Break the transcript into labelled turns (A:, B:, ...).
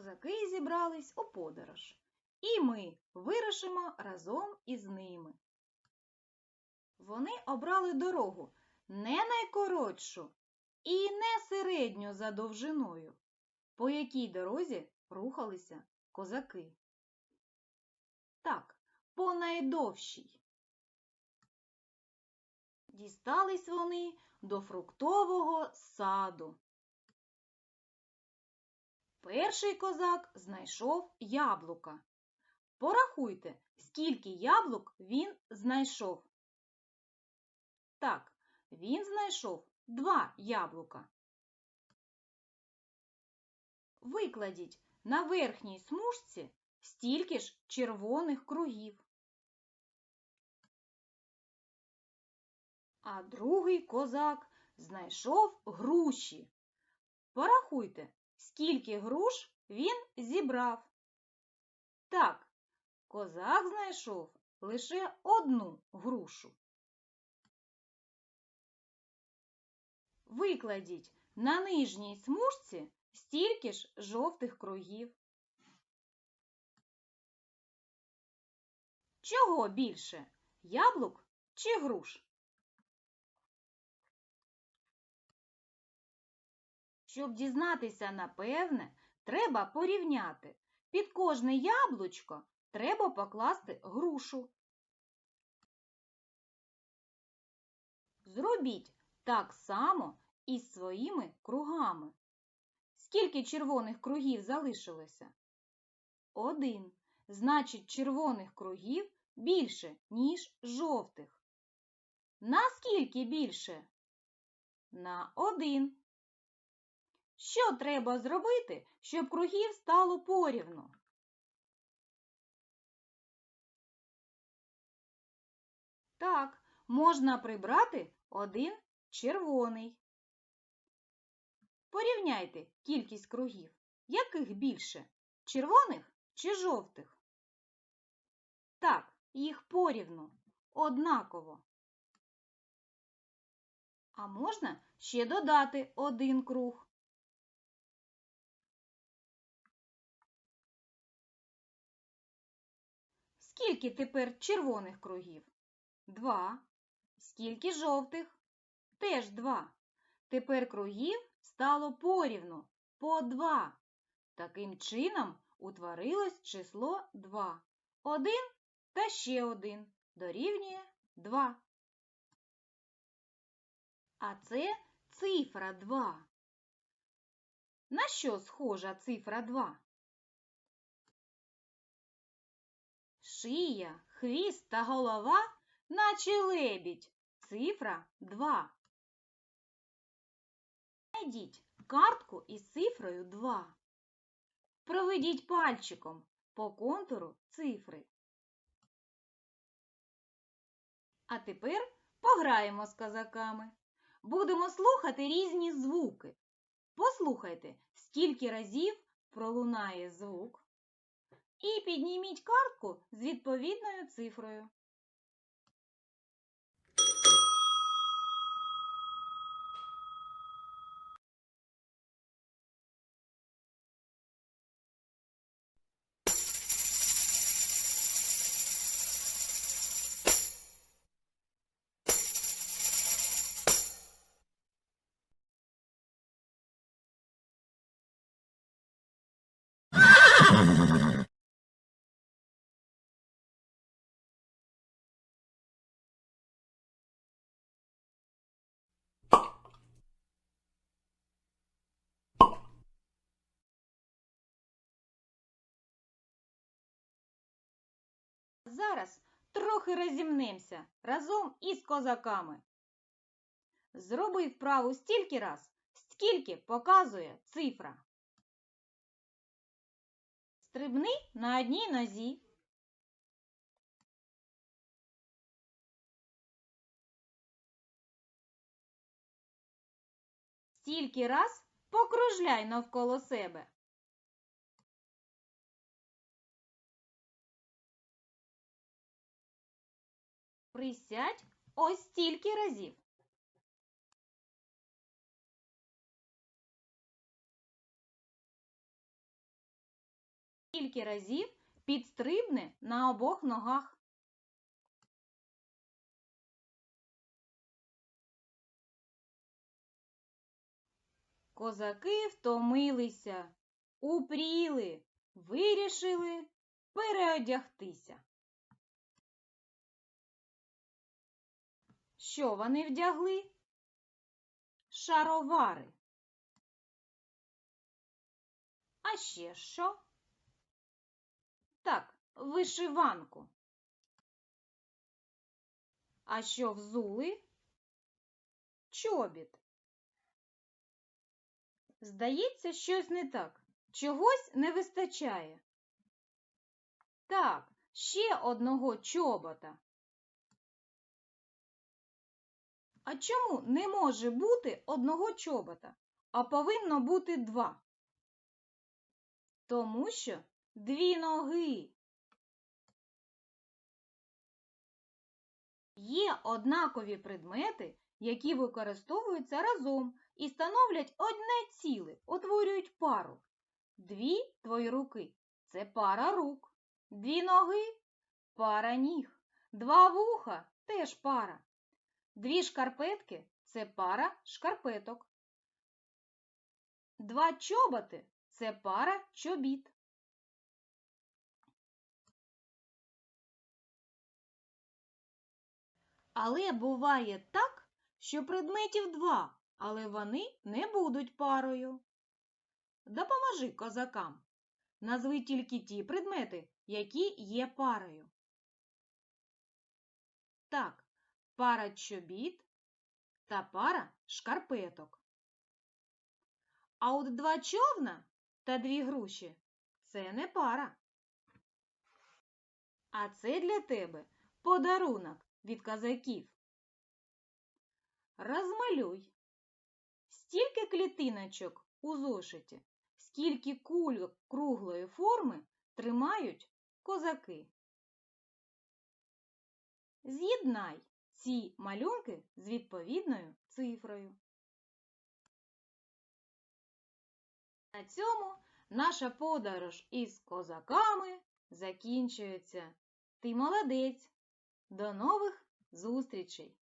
A: Козаки зібрались у подорож, і ми вирушимо разом із ними. Вони обрали дорогу не найкоротшу і не середню за довжиною, по якій дорозі рухалися козаки. Так, по найдовшій. Дістались вони до фруктового саду. Перший козак знайшов яблука. Порахуйте, скільки яблук він знайшов. Так, він знайшов два яблука. Викладіть на верхній смужці стільки ж червоних кругів. А другий козак знайшов груші. Порахуйте, скільки груш він зібрав. Так, козак знайшов лише одну грушу. Викладіть на нижній смужці стільки ж жовтих кругів. Чого більше? Яблук чи груш? Щоб дізнатися напевне, треба порівняти. Під кожне яблучко треба покласти грушу. Зробіть так само із своїми кругами. Скільки червоних кругів залишилося? Один. Значить, червоних кругів більше, ніж жовтих. Наскільки більше? На один. Що треба зробити, щоб кругів стало порівну? Так, можна прибрати один червоний. Порівняйте кількість кругів. Яких більше? Червоних чи жовтих? Так, їх порівну, однаково. А можна ще додати один круг. Скільки тепер червоних кругів? Два. Скільки жовтих? Теж два. Тепер кругів стало порівну по два. Таким чином утворилось число 2. Один та ще один дорівнює 2. А це цифра 2. На що схожа цифра 2? Шия, хвіст та голова, наче лебідь. Цифра 2. Знайдіть картку із цифрою 2. Проведіть пальчиком по контуру цифри. А тепер пограємо з козаками. Будемо слухати різні звуки. Послухайте, скільки разів пролунає звук. І підніміть картку з відповідною цифрою. Зараз трохи розімнемося разом із козаками. Зроби вправу стільки раз, скільки показує цифра. Стрибни на одній нозі. Стільки раз покружляй навколо себе. Присядь ось стільки разів. скільки разів підстрибне на обох ногах. Козаки втомилися, упріли, вирішили переодягтися. Що вони вдягли? Шаровари. А ще що? Так, вишиванку. А що взули? Чобіт. Здається, щось не так. Чогось не вистачає. Так, ще одного чобота. А чому не може бути одного чобота, а повинно бути два? Тому що дві ноги. Є однакові предмети, які використовуються разом і становлять одне ціле, утворюють пару. Дві твої руки це пара рук. Дві ноги пара ніг. Два вуха теж пара. Дві шкарпетки це пара шкарпеток. Два чоботи це пара чобіт. Але буває так, що предметів два, але вони не будуть парою. Допоможи козакам. Назви тільки ті предмети, які є парою. Так, пара чобіт та пара шкарпеток. А от два човна та дві груші це не пара. А це для тебе подарунок від козаків. Розмалюй. Стільки клітиночок у зошиті, скільки кульок круглої форми тримають козаки. З'єднай ці малюнки з відповідною цифрою. На цьому наша подорож із козаками закінчується. Ти молодець! До нових зустрічей!